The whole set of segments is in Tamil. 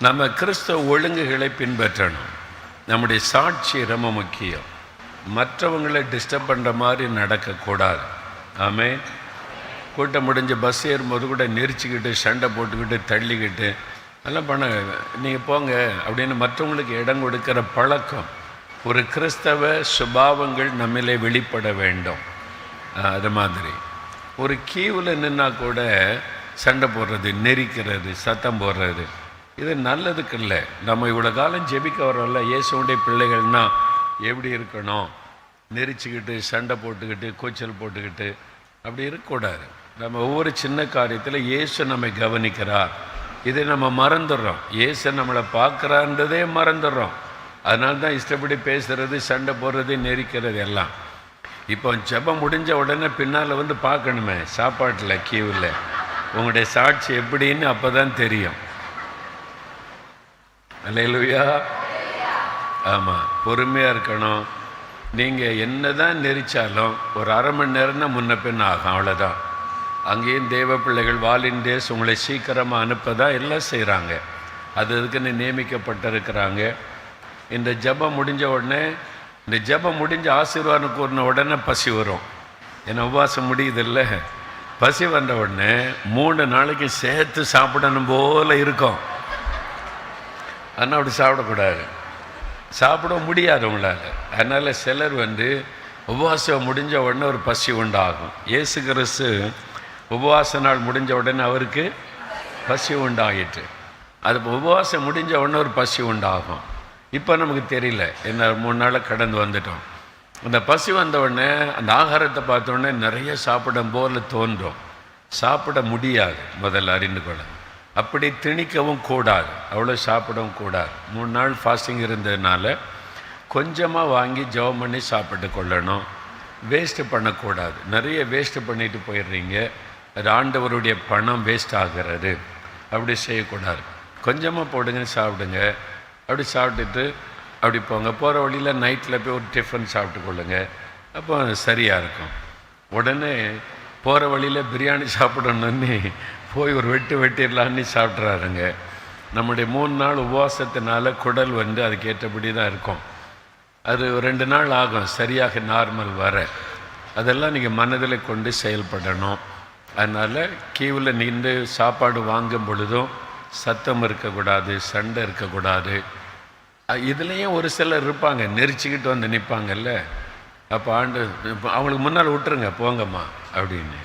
நம்ம கிறிஸ்தவ ஒழுங்குகளை பின்பற்றணும். நம்முடைய சாட்சி ரொம்ப முக்கியம். மற்றவங்களை டிஸ்டர்ப் பண்ணுற மாதிரி நடக்கக்கூடாது. ஆமே கூட்டம் முடிஞ்சு பஸ் ஏறும்போது கூட நெரிச்சிக்கிட்டு சண்டை போட்டுக்கிட்டு தள்ளிக்கிட்டு அதெல்லாம் பண்ண நீங்கள் போங்க அப்படின்னு மற்றவங்களுக்கு இடம் கொடுக்கிற பழக்கம். ஒரு கிறிஸ்தவ சுபாவங்கள் நம்மிலே வெளிப்பட வேண்டும். அது மாதிரி. ஒரு கீவில் நின்னா கூட சண்டை போடுறது நெரிக்கிறது சத்தம் போடுறது இது நல்லதுக்கு இல்லை நம்ம இவ்வளோ காலம் ஜெபிக்க வரோம்ல இயேசுடைய பிள்ளைகள்னா எப்படி இருக்கணும்? நெரிச்சுக்கிட்டு சண்டை போட்டுக்கிட்டு கூச்சல் போட்டுக்கிட்டு அப்படி இருக்கக்கூடாது. நம்ம ஒவ்வொரு சின்ன காரியத்தில் இயேசு நம்மை கவனிக்கிறார். இதை நம்ம மறந்துடுறோம். இயேசு நம்மளை பார்க்குறான்றதே மறந்துடுறோம். அதனால தான் இஷ்டப்படி பேசுகிறது சண்டை போடுறது நெரிக்கிறது எல்லாம். இப்போ ஜெபம் முடிஞ்ச உடனே பின்னால் வந்து பார்க்கணுமே சாப்பாட்டில் கியூவில் உங்களுடைய சாட்சி எப்படின்னு அப்போ தான் தெரியும். அல்லையா ஆமாம் பொறுமையாக இருக்கணும். நீங்கள் என்ன தான் நெரிச்சாலும் ஒரு அரை மணி நேரம் முன்ன பின்ன ஆகும் அவ்வளோதான் அங்கேயும் தேவ பிள்ளைகள் வாலிண்டேஸ் உங்களை சீக்கிரமாக அனுப்பதான் எல்லாம் செய்கிறாங்க அது அதுக்குன்னு நியமிக்கப்பட்டிருக்கிறாங்க. இந்த ஜெபம் முடிஞ்ச உடனே இந்த ஜெபம் முடிஞ்ச ஆசீர்வாதம் கூறின உடனே பசி வரும். ஏன்னா உபவாசம் முடியுதில்ல. பசி வந்த உடனே மூணு நாளைக்கு சேர்த்து சாப்பிடணும் போல இருக்கும். ஆனால் அப்படி சாப்பிடக்கூடாது. சாப்பிட முடியாது உங்களால். அதனால் சிலர் வந்து உபவாசம் முடிஞ்ச உடனே ஒரு பசி உண்டாகும். இயேசு கிறிஸ்து உபவாச நாள் முடிஞ்ச உடனே அவருக்கு பசி உண்டாகிட்டு அது உபவாசம் முடிஞ்ச உடனே ஒரு பசி உண்டாகும். இப்போ நமக்கு தெரியல. என்ன மூணு நாளை கடந்து வந்துட்டோம். அந்த பசி வந்த உடனே அந்த ஆகாரத்தை பார்த்த உடனே நிறைய சாப்பிடும் போல தோன்றும். சாப்பிட முடியாது. முதல்ல அறிந்து கொள்ள அப்படி திணிக்கவும் கூடாது. அவ்வளோ சாப்பிடவும் கூடாது. மூணு நாள் ஃபாஸ்டிங் இருந்ததுனால கொஞ்சமாக வாங்கி ஜெபம் பண்ணி சாப்பிட்டு கொள்ளணும். வேஸ்ட்டு பண்ணக்கூடாது. நிறைய வேஸ்ட்டு பண்ணிட்டு போயிடுறீங்க. அது ஆண்டவருடைய பணம் வேஸ்ட் ஆகிறது. அப்படி செய்யக்கூடாது. கொஞ்சமாக போடுங்க சாப்பிடுங்க. அப்படி சாப்பிட்டுட்டு அப்படி போங்க. போகிற வழியில் நைட்டில் போய் ஒரு டிஃபன் சாப்பிட்டு கொள்ளுங்க. அப்போ சரியாக இருக்கும். உடனே போகிற வழியில் பிரியாணி சாப்பிடணுன்னு போய் ஒரு வெட்டு வெட்டிடலான்னு சாப்பிட்றாருங்க. நம்முடைய மூணு நாள் உபவாசத்தினால குடல் வந்து அதுக்கேற்றபடி தான் இருக்கும். அது ரெண்டு நாள் ஆகும் சரியாக நார்மல் வர. அதெல்லாம் நீங்கள் மனதில் கொண்டு செயல்படணும். அதனால் கீவில் நின்று சாப்பாடு வாங்கும் பொழுதும் சத்தம் இருக்கக்கூடாது சண்டை இருக்கக்கூடாது. இதுலேயும் ஒரு சிலர் இருப்பாங்க நெரிச்சிக்கிட்டு வந்து நிற்பாங்கல்ல அப்போ ஆண்டு அவங்களுக்கு முன்னால் விட்டுருங்க போங்கம்மா அப்படின்னு.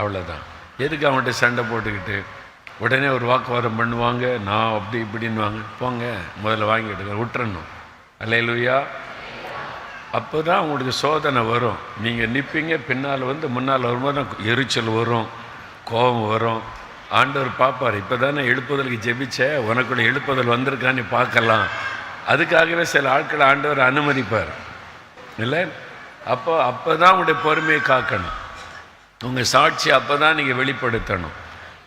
அவ்வளோதான் எதுக்கு அவன்கிட்ட சண்டை போட்டுக்கிட்டு உடனே ஒரு வாக்குவாதம் பண்ணுவாங்க நான் அப்படி இப்படின்னுவாங்க. போங்க முதல்ல வாங்கிட்டு விட்டுறணும் அல்லையிலுயா அப்போ தான் உங்களுக்கு சோதனை வரும். நீங்கள் நிற்பீங்க பின்னால் வந்து முன்னால் வரும்போது தான் எரிச்சல் வரும் கோபம் வரும். ஆண்டவர் பார்ப்பார் இப்போ தானே எழுப்புதலுக்கு ஜெபிச்ச உனக்குள்ள எழுப்புதல் வந்திருக்கான்னு பார்க்கலாம். அதுக்காகவே சில ஆட்களை ஆண்டவர் அனுமதிப்பார். இல்லை? அப்போ அப்போ தான் உங்களுடைய பொறுமையை காக்கணும். உங்கள் சாட்சி அப்போ தான் நீங்கள் வெளிப்படுத்தணும்.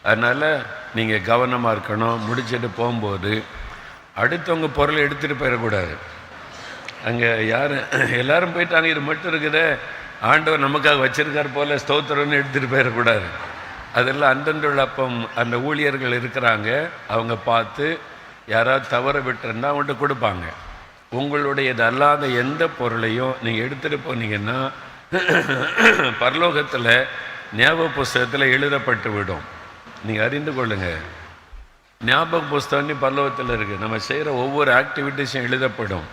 அதனால் நீங்கள் கவனமாக இருக்கணும். முடிச்சுட்டு போகும்போது அடுத்தவங்க பொருளை எடுத்துகிட்டு போயிடக்கூடாது. அங்கே யார் எல்லாரும் போயிட்டாங்க. இது மட்டும் இருக்குதே. ஆண்டவர் நமக்காக வச்சுருக்கார் போல் ஸ்தோத்திரம்னு எடுத்துகிட்டு போயிடக்கூடாது. அதெல்லாம் அந்தந்த அப்பம் அந்த ஊழியர்கள் இருக்கிறாங்க. அவங்க பார்த்து யாராவது தவற விட்டுருந்தா அவங்கள்ட்ட கொடுப்பாங்க. உங்களுடையது அல்லாத எந்த பொருளையும் நீங்கள் எடுத்துகிட்டு போனீங்கன்னா பரலோகத்தில் ஞாபக புஸ்தகத்தில் எழுதப்பட்டு விடும். நீங்கள் அறிந்து கொள்ளுங்கள் ஞாபக புஸ்தகம்னு பல்லவத்தில் இருக்குது நம்ம செய்கிற ஒவ்வொரு ஆக்டிவிட்டீஸும் எழுதப்படும்.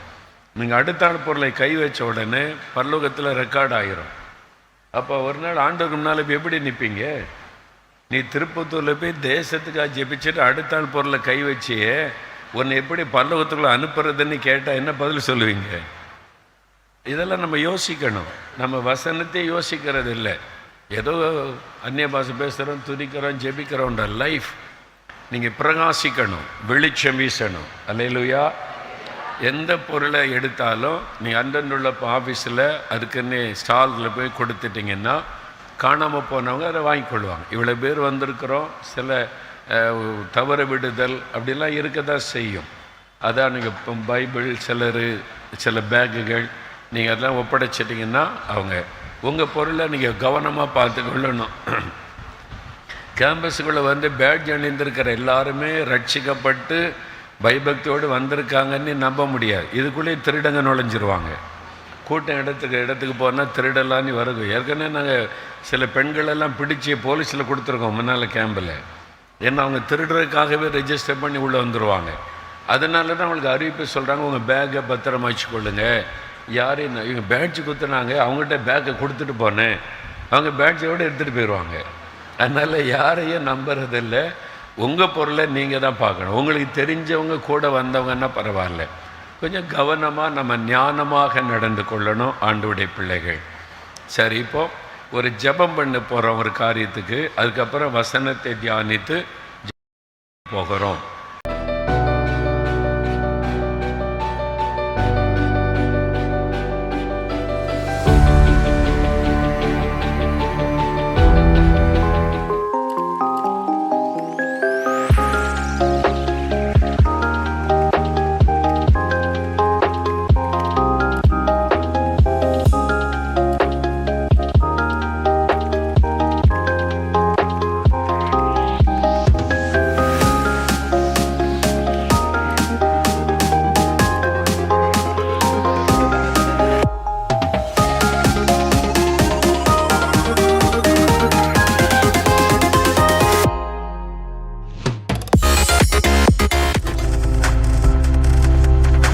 நீங்கள் அடுத்த ஆள் பொருளை கை வச்ச உடனே பல்லோகத்தில் ரெக்கார்ட் ஆகிரும் அப்போ ஒரு நாள் ஆண்டுக்கு முன்னால் இப்போ எப்படி நிற்பீங்க நீ திருப்பத்தூரில் போய் தேசத்துக்காக ஜெபிச்சுட்டு அடுத்த ஆள் பொருளை கை வச்சியே உன்னை எப்படி பல்லவத்துக்குள்ளே அனுப்புறதுன்னு கேட்டால் என்ன பதில் சொல்லுவீங்க? இதெல்லாம் நம்ம யோசிக்கணும். நம்ம வசனத்தை யோசிக்கிறது இல்லை ஏதோ அந்நிய பாஷை பேசுகிறோம் துதிக்கிறோம் ஜெபிக்கிறோன்ற லைஃப் நீங்கள் பிரகாசிக்கணும் வெளிச்சம் வீசணும். அலையிலுயா எந்த பொருளை எடுத்தாலும் நீங்கள் அந்தந்துள்ள ஆஃபீஸில் அதுக்குன்னு ஸ்டாலில் போய் கொடுத்துட்டிங்கன்னா காணாமல் போனவங்க அதை வாங்கிக்கொள்வாங்க இவ்வளோ பேர் வந்திருக்கிறோம் சில தவறு விடுதல் அப்படிலாம் இருக்க தான் செய்யும். அதான் நீங்கள் இப்போ பைபிள் சிலர் சில பேக்குகள் நீங்கள் அதெல்லாம் ஒப்படைச்சிட்டிங்கன்னா அவங்க உங்கள் பொருளை நீங்கள் கவனமாக பார்த்து கொள்ளணும். கேம்பஸுக்குள்ளே வந்து பேட்ஜ் அணிந்திருக்கிற எல்லாருமே ரட்சிக்கப்பட்டு பயபக்தியோடு வந்திருக்காங்கன்னு நம்ப முடியாது. இதுக்குள்ளேயே திருடங்க நுழைஞ்சிருவாங்க. கூட்டம் இடத்துக்கு இடத்துக்கு போனால் திருடலான்னு வருது. ஏற்கனவே நாங்கள் சில பெண்களெல்லாம் பிடிச்சி போலீஸில் கொடுத்துருக்கோம் முன்னால் கேம்பில் ஏன்னா அவங்க திருடுறதுக்காகவே ரெஜிஸ்டர் பண்ணி உள்ளே வந்துடுவாங்க அதனால தான் அவங்களுக்கு அறிவிப்பு சொல்கிறாங்க உங்கள் பேக்கை பத்திரமா வச்சுக்கொள்ளுங்கள் யார் என்ன இவங்க பேட்ஜ் குத்துனாங்க அவங்ககிட்ட பேக்கை கொடுத்துட்டு போனேன். அவங்க பேட்ஜோடு எடுத்துகிட்டு போயிடுவாங்க அதனால் யாரையும் நம்புறதில்ல. உங்கள் பொருளை நீங்கள் தான் பார்க்கணும். உங்களுக்கு தெரிஞ்சவங்க கூட வந்தவங்கன்னா பரவாயில்ல. கொஞ்சம் கவனமாக நம்ம ஞானமாக நடந்து கொள்ளணும் ஆண்டுடைய பிள்ளைகள். சரி இப்போ ஒரு ஜெபம் பண்ண போகிறோம் ஒரு காரியத்துக்கு. அதுக்கப்புறம் வசனத்தை தியானித்து போகிறோம்.